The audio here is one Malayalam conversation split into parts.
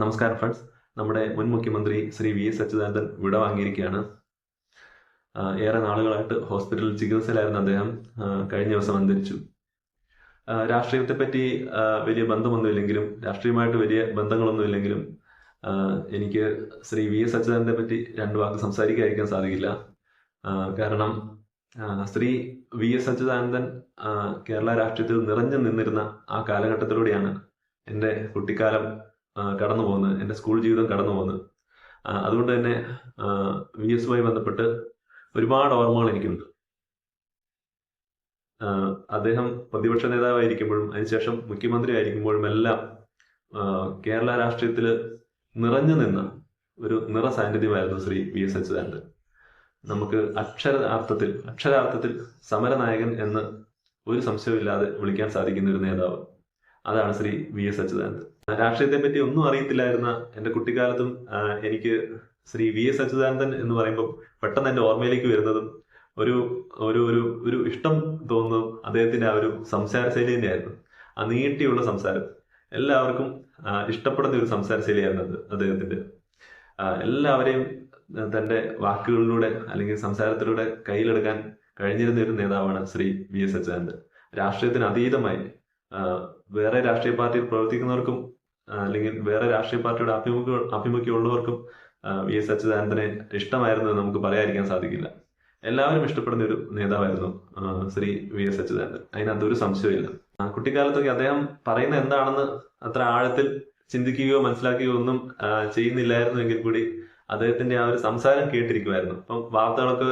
നമസ്കാരം ഫ്രണ്ട്സ് നമ്മുടെ മുൻ മുഖ്യമന്ത്രി ശ്രീ വി. എസ്. അച്യുതാനന്ദൻ വിട വാങ്ങിയിരിക്കുകയാണ്. ഏറെ നാളുകളായിട്ട് ഹോസ്പിറ്റലിൽ ചികിത്സയിലായിരുന്നു അദ്ദേഹം കഴിഞ്ഞ ദിവസം അന്തരിച്ചു. രാഷ്ട്രീയത്തെ പറ്റി വലിയ ബന്ധമൊന്നുമില്ലെങ്കിലും രാഷ്ട്രീയമായിട്ട് വലിയ ബന്ധങ്ങളൊന്നുമില്ലെങ്കിലും എനിക്ക് ശ്രീ വി. എസ്. അച്യുതാനന്ദനെ പറ്റി രണ്ട് വാക്ക് സംസാരിക്കാതിരിക്കാൻ സാധിക്കില്ല. കാരണം ശ്രീ വി. എസ്. അച്യുതാനന്ദൻ കേരള രാഷ്ട്രീയത്തിൽ നിറഞ്ഞു നിന്നിരുന്ന ആ കാലഘട്ടത്തിലൂടെയാണ് എന്റെ കുട്ടിക്കാലം കടന്നു പോകുന്നത്. എന്റെ സ്കൂൾ ജീവിതം കടന്നു പോകുന്നത്. അതുകൊണ്ട് തന്നെ വി എസുമായി ബന്ധപ്പെട്ട് ഒരുപാട് ഓർമ്മകൾ എനിക്കുണ്ട്. അദ്ദേഹം പ്രതിപക്ഷ നേതാവായിരിക്കുമ്പോഴും അതിനുശേഷം മുഖ്യമന്ത്രി ആയിരിക്കുമ്പോഴും എല്ലാം കേരള രാഷ്ട്രീയത്തിൽ നിറഞ്ഞു നിന്ന ഒരു നിറ സാന്നിധ്യമായിരുന്നു ശ്രീ വി എസ് അച്യുതാനന്ദൻ. നമുക്ക് അക്ഷരാർത്ഥത്തിൽ അക്ഷരാർത്ഥത്തിൽ സമരനായകൻ എന്ന് ഒരു സംശയമില്ലാതെ വിളിക്കാൻ സാധിക്കുന്ന ഒരു നേതാവ്. അതാണ് ശ്രീ വി എസ് അച്യുതാനന്ദൻ. രാഷ്ട്രീയത്തെ പറ്റി ഒന്നും അറിയത്തില്ലായിരുന്ന എന്റെ കുട്ടിക്കാലത്തും എനിക്ക് ശ്രീ വി എസ് അച്യുതാനന്ദൻ എന്ന് പറയുമ്പോൾ പെട്ടെന്ന് എന്റെ ഓർമ്മയിലേക്ക് വരുന്നതും ഒരു ഒരു ഒരു ഒരു ഇഷ്ടം തോന്നുന്നതും അദ്ദേഹത്തിന്റെ ആ ഒരു സംസാര ശൈലി തന്നെയായിരുന്നു. ആ നീട്ടിയുള്ള സംസാരം. എല്ലാവർക്കും ഇഷ്ടപ്പെടുന്ന ഒരു സംസാര ശൈലിയായിരുന്നു അത് അദ്ദേഹത്തിന്റെ എല്ലാവരെയും ആ, തന്റെ വാക്കുകളിലൂടെ അല്ലെങ്കിൽ സംസാരത്തിലൂടെ കയ്യിലെടുക്കാൻ കഴിഞ്ഞിരുന്ന ഒരു നേതാവാണ് ശ്രീ വി എസ് അച്യുതാനന്ദൻ. രാഷ്ട്രീയത്തിന് അതീതമായി വേറെ രാഷ്ട്രീയ പാർട്ടിയിൽ പ്രവർത്തിക്കുന്നവർക്കും അല്ലെങ്കിൽ വേറെ രാഷ്ട്രീയ പാർട്ടിയുടെ ആഭിമുഖ്യ ആഭിമുഖ്യമുള്ളവർക്കും ആ, വി എസ് അച്യുതാനന്ദനെ ഇഷ്ടമായിരുന്നു എന്ന് നമുക്ക് പറയാതിരിക്കാൻ സാധിക്കില്ല. എല്ലാവരും ഇഷ്ടപ്പെടുന്ന ഒരു നേതാവായിരുന്നു ശ്രീ വി എസ് അച്യുതാനന്ദൻ. അതിനകത്ത് ഒരു സംശയമില്ല കുട്ടിക്കാലത്തൊക്കെ അദ്ദേഹം പറയുന്ന എന്താണെന്ന് അത്ര ആഴത്തിൽ ചിന്തിക്കുകയോ മനസ്സിലാക്കുകയോ ഒന്നും ചെയ്യുന്നില്ലായിരുന്നു എങ്കിൽ കൂടി അദ്ദേഹത്തിന്റെ ആ ഒരു സംസാരം കേട്ടിരിക്കുമായിരുന്നു. അപ്പം വാർത്തകളൊക്കെ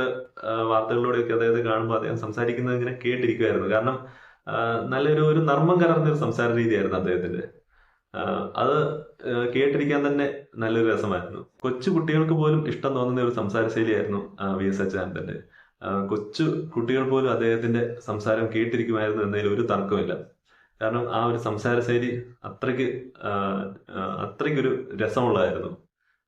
വാർത്തകളിലൂടെയൊക്കെ അദ്ദേഹത്തെ കാണുമ്പോൾ അദ്ദേഹം സംസാരിക്കുന്നത് ഇങ്ങനെ കേട്ടിരിക്കുമായിരുന്നു. കാരണം നല്ലൊരു ഒരു നർമ്മം കലർന്ന ഒരു സംസാര രീതിയായിരുന്നു അദ്ദേഹത്തിന്റെ. അത് കേട്ടിരിക്കാൻ തന്നെ നല്ലൊരു രസമായിരുന്നു. കൊച്ചു കുട്ടികൾക്ക് പോലും ഇഷ്ടം തോന്നുന്ന ഒരു സംസാര ശൈലിയായിരുന്നു വി എസ് അച്യുതാനന്ദന്റെ കൊച്ചു കുട്ടികൾ പോലും അദ്ദേഹത്തിന്റെ സംസാരം കേട്ടിരിക്കുമായിരുന്നു എന്നതിൽ ഒരു തർക്കമില്ല. കാരണം ആ ഒരു സംസാര ശൈലി അത്രയ്ക്ക് അത്രയ്ക്കൊരു രസമുള്ളതായിരുന്നു.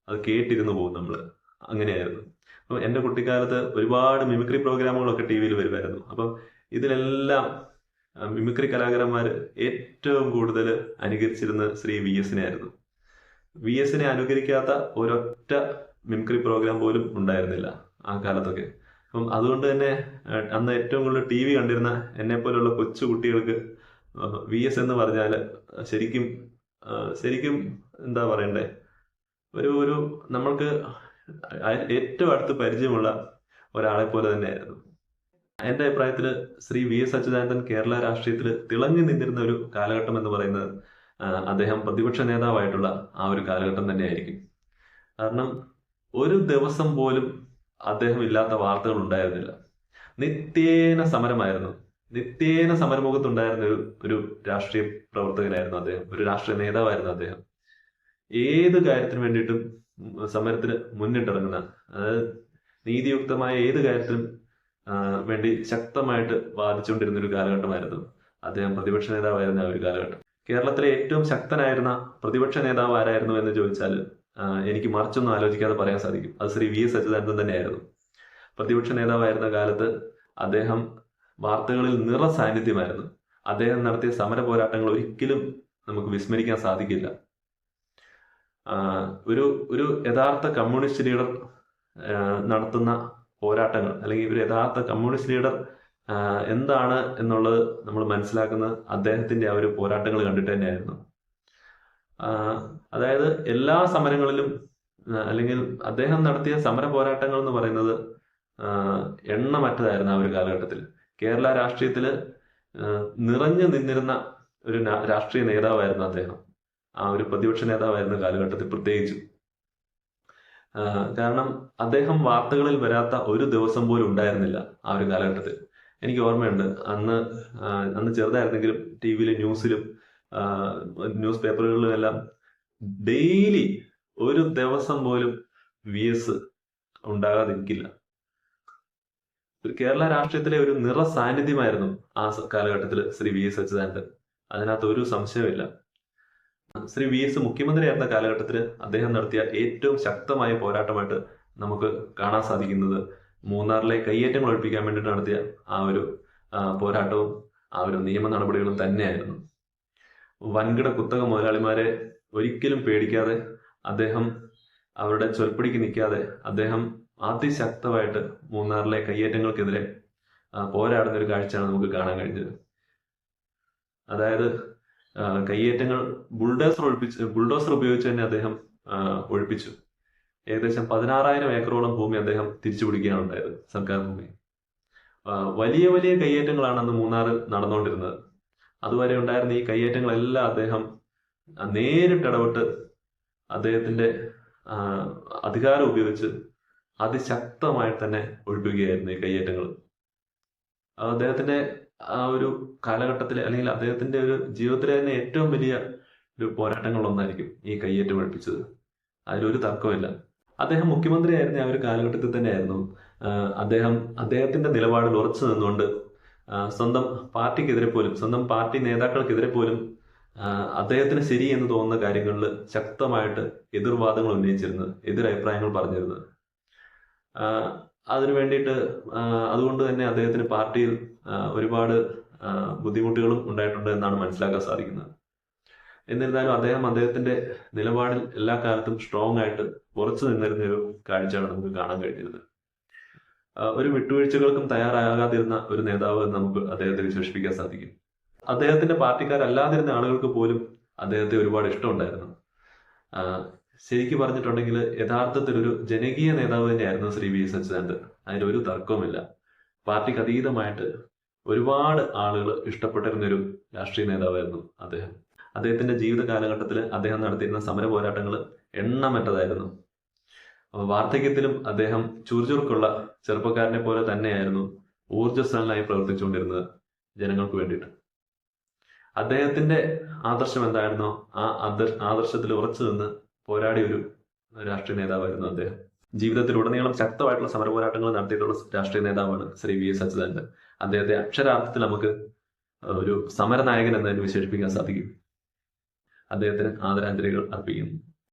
അത് കേട്ടിരുന്നു പോകും നമ്മൾ അങ്ങനെയായിരുന്നു. അപ്പം എന്റെ കുട്ടിക്കാലത്ത് ഒരുപാട് മിമിക്രി പ്രോഗ്രാമുകളൊക്കെ ടി വിയിൽ വരുമായിരുന്നു. അപ്പം ഇതിലെല്ലാം മിമിക്രി കലാകാരന്മാർ ഏറ്റവും കൂടുതൽ അനുകരിച്ചിരുന്ന ശ്രീ വി എസിനെ ആയിരുന്നു. വി എസിനെ അനുകരിക്കാത്ത ഒരൊറ്റ മിമിക്രി പ്രോഗ്രാം പോലും ഉണ്ടായിരുന്നില്ല ആ കാലത്തൊക്കെ. അപ്പം അതുകൊണ്ട് തന്നെ അന്ന് ഏറ്റവും കൂടുതൽ ടി വി കണ്ടിരുന്ന എന്നെ പോലുള്ള കൊച്ചു കുട്ടികൾക്ക് വി എസ് എന്ന് പറഞ്ഞാൽ ശരിക്കും ശരിക്കും എന്താ പറയണ്ടേ? ഒരു ഒരു നമ്മൾക്ക് ഏറ്റവും അടുത്ത് പരിചയമുള്ള ഒരാളെ പോലെ തന്നെയായിരുന്നു എന്റെ അഭിപ്രായത്തിൽ ശ്രീ വി എസ് അച്യുതാനന്ദൻ കേരള രാഷ്ട്രീയത്തിൽ തിളങ്ങി നിന്നിരുന്ന ഒരു കാലഘട്ടം എന്ന് പറയുന്നത് അദ്ദേഹം പ്രതിപക്ഷ നേതാവായിട്ടുള്ള ആ ഒരു കാലഘട്ടം തന്നെയായിരിക്കും. കാരണം ഒരു ദിവസം പോലും അദ്ദേഹം ഇല്ലാത്ത വാർത്തകൾ ഉണ്ടായിരുന്നില്ല. നിത്യേന സമരമായിരുന്നു. നിത്യേന സമരമുഖത്തുണ്ടായിരുന്ന ഒരു ഒരു രാഷ്ട്രീയ പ്രവർത്തകനായിരുന്നു അദ്ദേഹം. ഒരു രാഷ്ട്രീയ നേതാവായിരുന്നു അദ്ദേഹം. ഏത് കാര്യത്തിന് വേണ്ടിയിട്ടും സമരത്തിന് മുന്നിട്ടിറങ്ങുന്ന അതായത് നീതിയുക്തമായ ഏത് കാര്യത്തിനും വേണ്ടി ശക്തമായിട്ട് വാദിച്ചുകൊണ്ടിരുന്ന ഒരു കാലഘട്ടമായിരുന്നു. അദ്ദേഹം പ്രതിപക്ഷ നേതാവായിരുന്ന ആ ഒരു കാലഘട്ടം. കേരളത്തിലെ ഏറ്റവും ശക്തനായിരുന്ന പ്രതിപക്ഷ നേതാവ് ആരായിരുന്നു എന്ന് ചോദിച്ചാൽ എനിക്ക് മറിച്ചൊന്നും ആലോചിക്കാതെ പറയാൻ സാധിക്കും. അത് ശ്രീ വി എസ് അച്യുതാനന്ദൻ തന്നെയായിരുന്നു. പ്രതിപക്ഷ നേതാവായിരുന്ന കാലത്ത് അദ്ദേഹം വാർത്തകളിൽ നിറ സാന്നിധ്യമായിരുന്നു. അദ്ദേഹം നടത്തിയ സമര പോരാട്ടങ്ങൾ ഒരിക്കലും നമുക്ക് വിസ്മരിക്കാൻ സാധിക്കില്ല. ഒരു ഒരു യഥാർത്ഥ കമ്മ്യൂണിസ്റ്റ് ലീഡർ നടത്തുന്ന പോരാട്ടങ്ങൾ അല്ലെങ്കിൽ ഒരു യഥാർത്ഥ കമ്മ്യൂണിസ്റ്റ് ലീഡർ എന്താണ് എന്നുള്ളത് നമ്മൾ മനസ്സിലാക്കുന്ന അദ്ദേഹത്തിന്റെ ആ ഒരു പോരാട്ടങ്ങൾ കണ്ടിട്ട് തന്നെയായിരുന്നു. അതായത് എല്ലാ സമരങ്ങളിലും അല്ലെങ്കിൽ അദ്ദേഹം നടത്തിയ സമര പോരാട്ടങ്ങൾ എന്ന് പറയുന്നത് എണ്ണമറ്റതായിരുന്നു ആ ഒരു കാലഘട്ടത്തിൽ. കേരള രാഷ്ട്രീയത്തിൽ നിറഞ്ഞു നിന്നിരുന്ന ഒരു രാഷ്ട്രീയ നേതാവായിരുന്നു അദ്ദേഹം. ആ ഒരു പ്രതിപക്ഷ നേതാവായിരുന്ന കാലഘട്ടത്തിൽ പ്രത്യേകിച്ചും. കാരണം അദ്ദേഹം വാർത്തകളിൽ വരാത്ത ഒരു ദിവസം പോലും ഉണ്ടായിരുന്നില്ല ആ ഒരു കാലഘട്ടത്തിൽ. എനിക്ക് ഓർമ്മയുണ്ട്. അന്ന് അന്ന് ചെറുതായിരുന്നെങ്കിലും ടി വിയിലും ന്യൂസിലും ന്യൂസ് പേപ്പറുകളിലും എല്ലാം ഡെയിലി ഒരു ദിവസം പോലും വി എസ് ഉണ്ടാകാതിരിക്കില്ല. കേരള രാഷ്ട്രീയത്തിലെ ഒരു നിറ സാന്നിധ്യമായിരുന്നു ആ കാലഘട്ടത്തിൽ ശ്രീ വി എസ് അച്യുതാനന്ദൻ. അതിനകത്ത് ഒരു സംശയമില്ല ശ്രീ വി എസ് മുഖ്യമന്ത്രിയായിരുന്ന കാലഘട്ടത്തിൽ അദ്ദേഹം നടത്തിയ ഏറ്റവും ശക്തമായ പോരാട്ടമായിട്ട് നമുക്ക് കാണാൻ സാധിക്കുന്നത് മൂന്നാറിലെ കയ്യേറ്റങ്ങൾ ഒഴിപ്പിക്കാൻ വേണ്ടി നടത്തിയ ആ ഒരു പോരാട്ടവും ആ ഒരു നിയമ നടപടികളും തന്നെയായിരുന്നു. വൻകിട കുത്തക മുതലാളിമാരെ ഒരിക്കലും പേടിക്കാതെ അദ്ദേഹം അവരുടെ ചൊൽപ്പടിക്ക് നിൽക്കാതെ അദ്ദേഹം അതിശക്തമായിട്ട് മൂന്നാറിലെ കയ്യേറ്റങ്ങൾക്കെതിരെ പോരാടുന്ന ഒരു കാഴ്ചയാണ് നമുക്ക് കാണാൻ കഴിഞ്ഞത്. അതായത് കയ്യേറ്റങ്ങൾ ബുൾഡോസർ ഒഴിപ്പിച്ച് ബുൾഡോസർ ഉപയോഗിച്ച് തന്നെ അദ്ദേഹം ഒഴിപ്പിച്ചു. ഏകദേശം പതിനാറായിരം ഏക്കറോളം ഭൂമി അദ്ദേഹം തിരിച്ചു പിടിക്കുകയാണ് ഉണ്ടായത് സർക്കാർ ഭൂമി. വലിയ വലിയ കയ്യേറ്റങ്ങളാണ് അന്ന് മൂന്നാറിൽ നടന്നുകൊണ്ടിരുന്നത്. അതുവരെ ഉണ്ടായിരുന്ന ഈ കയ്യേറ്റങ്ങളെല്ലാം അദ്ദേഹം നേരിട്ട് ഇടപെട്ട് അദ്ദേഹത്തിന്റെ അധികാരം ഉപയോഗിച്ച് അതിശക്തമായി തന്നെ ഒഴിപ്പിക്കുകയായിരുന്നു ഈ കയ്യേറ്റങ്ങൾ. അദ്ദേഹത്തിന്റെ ആ ഒരു കാലഘട്ടത്തിലെ അല്ലെങ്കിൽ അദ്ദേഹത്തിന്റെ ഒരു ജീവിതത്തിലെ തന്നെ ഏറ്റവും വലിയ ഒരു പോരാട്ടങ്ങളിലൊന്നായിരിക്കും ഈ കയ്യേറ്റം ഒഴിപ്പിച്ചത് അതിലൊരു തർക്കമില്ല അദ്ദേഹം മുഖ്യമന്ത്രിയായിരുന്ന ആ ഒരു കാലഘട്ടത്തിൽ തന്നെയായിരുന്നു. അദ്ദേഹം അദ്ദേഹത്തിന്റെ നിലപാടിൽ ഉറച്ചു നിന്നുകൊണ്ട് സ്വന്തം പാർട്ടിക്കെതിരെ പോലും സ്വന്തം പാർട്ടി നേതാക്കൾക്കെതിരെ പോലും അദ്ദേഹത്തിന് ശരി എന്ന് തോന്നുന്ന കാര്യങ്ങളിൽ ശക്തമായിട്ട് എതിർവാദങ്ങൾ ഉന്നയിച്ചിരുന്നത് എതിരഭിപ്രായങ്ങൾ പറഞ്ഞിരുന്നത്. അതിനു വേണ്ടിയിട്ട് അതുകൊണ്ട് തന്നെ അദ്ദേഹത്തിന് പാർട്ടിയിൽ ഒരുപാട് ബുദ്ധിമുട്ടുകളും ഉണ്ടായിട്ടുണ്ട് എന്നാണ് മനസ്സിലാക്കാൻ സാധിക്കുന്നത്. എന്നിരുന്നാലും അദ്ദേഹം അദ്ദേഹത്തിന്റെ നിലപാടിൽ എല്ലാ കാലത്തും സ്ട്രോങ് ആയിട്ട് ഉറച്ചു നിന്നിരുന്ന ഒരു കാഴ്ചയാണ് നമുക്ക് കാണാൻ കഴിഞ്ഞിരുന്നത്. ഒരു വിട്ടുവീഴ്ചകൾക്കും തയ്യാറാകാതിരുന്ന ഒരു നേതാവ് എന്ന് നമുക്ക് അദ്ദേഹത്തെ വിശേഷിപ്പിക്കാൻ സാധിക്കും. അദ്ദേഹത്തിന്റെ പാർട്ടിക്കാരല്ലാതിരുന്ന ആളുകൾക്ക് പോലും അദ്ദേഹത്തെ ഒരുപാട് ഇഷ്ടമുണ്ടായിരുന്നു. ശരിക്ക് പറഞ്ഞിട്ടുണ്ടെങ്കിൽ യഥാർത്ഥത്തിൽ ഒരു ജനകീയ നേതാവ് തന്നെയായിരുന്നു ശ്രീ വി എസ് അച്യുതാനന്ദൻ. അതിലൊരു തർക്കവുമില്ല. പാർട്ടിക്ക് അതീതമായിട്ട് ഒരുപാട് ആളുകൾ ഇഷ്ടപ്പെട്ടിരുന്ന ഒരു രാഷ്ട്രീയ നേതാവായിരുന്നു അദ്ദേഹം. അദ്ദേഹത്തിന്റെ ജീവിത കാലഘട്ടത്തിൽ അദ്ദേഹം നടത്തിയിരുന്ന സമര പോരാട്ടങ്ങൾ എണ്ണമറ്റതായിരുന്നു. വാർദ്ധക്യത്തിലും അദ്ദേഹം ചുറുചുറുക്കുള്ള ചെറുപ്പക്കാരനെ പോലെ തന്നെയായിരുന്നു ഊർജസ്വലനായി പ്രവർത്തിച്ചുകൊണ്ടിരുന്നത് ജനങ്ങൾക്ക് വേണ്ടിയിട്ട്. അദ്ദേഹത്തിന്റെ ആദർശം എന്തായിരുന്നോ? ആ ആദർശത്തിൽ ഉറച്ചു നിന്ന് പോരാടിയ ഒരു രാഷ്ട്രീയ നേതാവായിരുന്നു അദ്ദേഹം. ജീവിതത്തിലുടനീളം ശക്തമായിട്ടുള്ള സമര പോരാട്ടങ്ങൾ നടത്തിയിട്ടുള്ള രാഷ്ട്രീയ നേതാവാണ് ശ്രീ വി എസ് അച്യുതാനന്ദൻ. അദ്ദേഹത്തെ അക്ഷരാർത്ഥത്തിൽ നമുക്ക് ഒരു സമരനായകൻ എന്നതിന് വിശേഷിപ്പിക്കാൻ സാധിക്കും. അദ്ദേഹത്തിന് ആദരാഞ്ജലികൾ അർപ്പിക്കുന്നു.